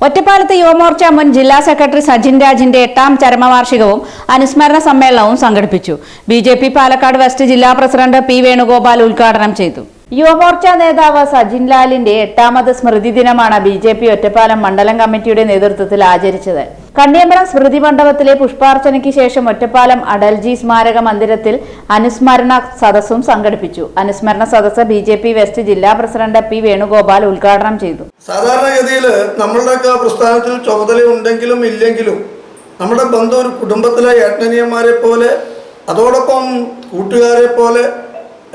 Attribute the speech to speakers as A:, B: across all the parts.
A: ഒറ്റപ്പാലത്ത് യുവമോർച്ച മുൻ ജില്ലാ സെക്രട്ടറി സജിൻ രാജിന്റെ എട്ടാം ചരമവാർഷികവും അനുസ്മരണ സമ്മേളനവും സംഘടിപ്പിച്ചു. B J P Palakkad west ജില്ലാ പ്രസിഡന്റ് പി വേണുഗോപാൽ ഉദ്ഘാടനം ചെയ്തു. യുവമോർച്ച നേതാവ് സജിൻ ലാലിന്റെ എട്ടാമത് സ്മൃതി ദിനമാണ് ബി ഒറ്റപ്പാലം മണ്ഡലം കമ്മിറ്റിയുടെ നേതൃത്വത്തിൽ ആചരിച്ചത്. കണ്ണിയമ്പലം സ്മൃതി മണ്ഡപത്തിലെ പുഷ്പാർച്ചനയ്ക്ക് ശേഷം ഒറ്റപ്പാലം അടൽജി സ്മാരക മന്ദിരത്തിൽ അനുസ്മരണ സദസ്സും സംഘടിപ്പിച്ചു. അനുസ്മരണ സദസ്സ് ബി ജെ പി വെസ്റ്റ് ജില്ലാ പ്രസിഡന്റ് പി വേണുഗോപാൽ ഉദ്ഘാടനം ചെയ്തു.
B: സാധാരണഗതിയിൽ നമ്മളുടെ പ്രസ്ഥാനത്തിൽ ചുമതല ഉണ്ടെങ്കിലും ഇല്ലെങ്കിലും നമ്മുടെ ബന്ധം ഒരു കുടുംബത്തിലെ ഏട്ടനിയന്മാരെ പോലെ അതോടൊപ്പം കൂട്ടുകാരെ പോലെ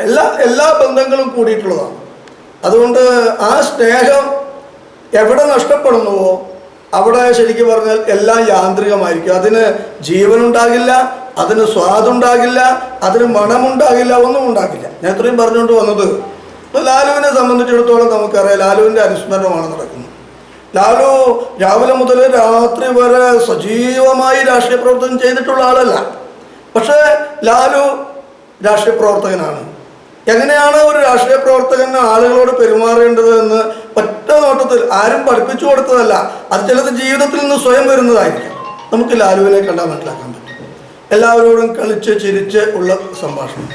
B: എല്ലാ എല്ലാ ബന്ധങ്ങളും കൂടിയിട്ടുള്ളതാണ്. അതുകൊണ്ട് ആ സ്നേഹം എവിടെ നഷ്ടപ്പെടുന്നുവോ അവിടെ ശരിക്കും പറഞ്ഞാൽ എല്ലാം യാന്ത്രികമായിരിക്കും. അതിന് ജീവനുണ്ടാകില്ല അതിന് സ്വാദുണ്ടാകില്ല അതിന് മണമുണ്ടാകില്ല ഒന്നും ഉണ്ടാകില്ല. ഞാൻ ഇത്രയും പറഞ്ഞുകൊണ്ട് വന്നത് ഇപ്പോൾ ലാലുവിനെ സംബന്ധിച്ചിടത്തോളം നമുക്കറിയാം ലാലുവിന്റെ അനുസ്മരണമാണ് നടക്കുന്നത്. ലാലു രാവിലെ മുതൽ രാത്രി വരെ സജീവമായി രാഷ്ട്രീയ പ്രവർത്തനം ചെയ്തിട്ടുള്ള ആളല്ല. പക്ഷേ ലാലു രാഷ്ട്രീയ പ്രവർത്തകനാണ്. എങ്ങനെയാണ് ഒരു രാഷ്ട്രീയ പ്രവർത്തകൻ ആളുകളോട് പെരുമാറേണ്ടത് എന്ന് നോട്ടത്തിൽ ആരും പഠിപ്പിച്ചു കൊടുത്തതല്ല. അത് ചിലത് ജീവിതത്തിൽ നിന്ന് സ്വയം വരുന്നതായിരിക്കും. നമുക്ക് ലാലുവിനെ കണ്ടാൽ മനസ്സിലാക്കാൻ പറ്റും. എല്ലാവരോടും കളിച്ച് ചിരിച്ച് ഉള്ള സംഭാഷണം.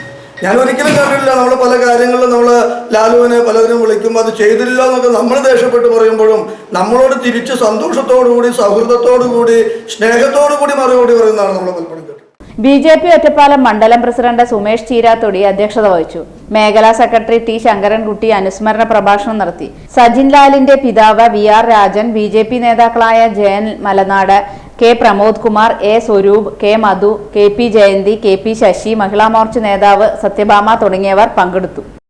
B: ഞാൻ ഒരിക്കലും കണ്ടിട്ടില്ല. നമ്മൾ പല കാര്യങ്ങളിലും നമ്മൾ ലാലുവിനെ പലതിനും വിളിക്കുമ്പോൾ അത് ചെയ്തില്ല എന്നൊക്കെ നമ്മൾ ദേഷ്യപ്പെട്ട് പറയുമ്പോഴും നമ്മളോട് തിരിച്ച് സന്തോഷത്തോടു കൂടി സൗഹൃദത്തോടു കൂടി സ്നേഹത്തോടു കൂടി മറുപടി പറയുന്നതാണ് നമ്മൾ പലപ്പോഴും
A: ബി ജെ പി ഒറ്റപ്പാലം മണ്ഡലം പ്രസിഡന്റ് സുമേഷ് ചീരാത്തൊടി അധ്യക്ഷത വഹിച്ചു. മേഖലാ സെക്രട്ടറി ടി ശങ്കരൻകുട്ടി അനുസ്മരണ പ്രഭാഷണം നടത്തി. സജിൻ ലാലിന്റെ പിതാവ് V R Rajan B J P നേതാക്കളായ Jayan Malanad K Pramod Kumar A Swaroop K Madhu K P Jayanthi K P Sasi Mahila Morcha നേതാവ് സത്യഭാമ തുടങ്ങിയവർ പങ്കെടുത്തു.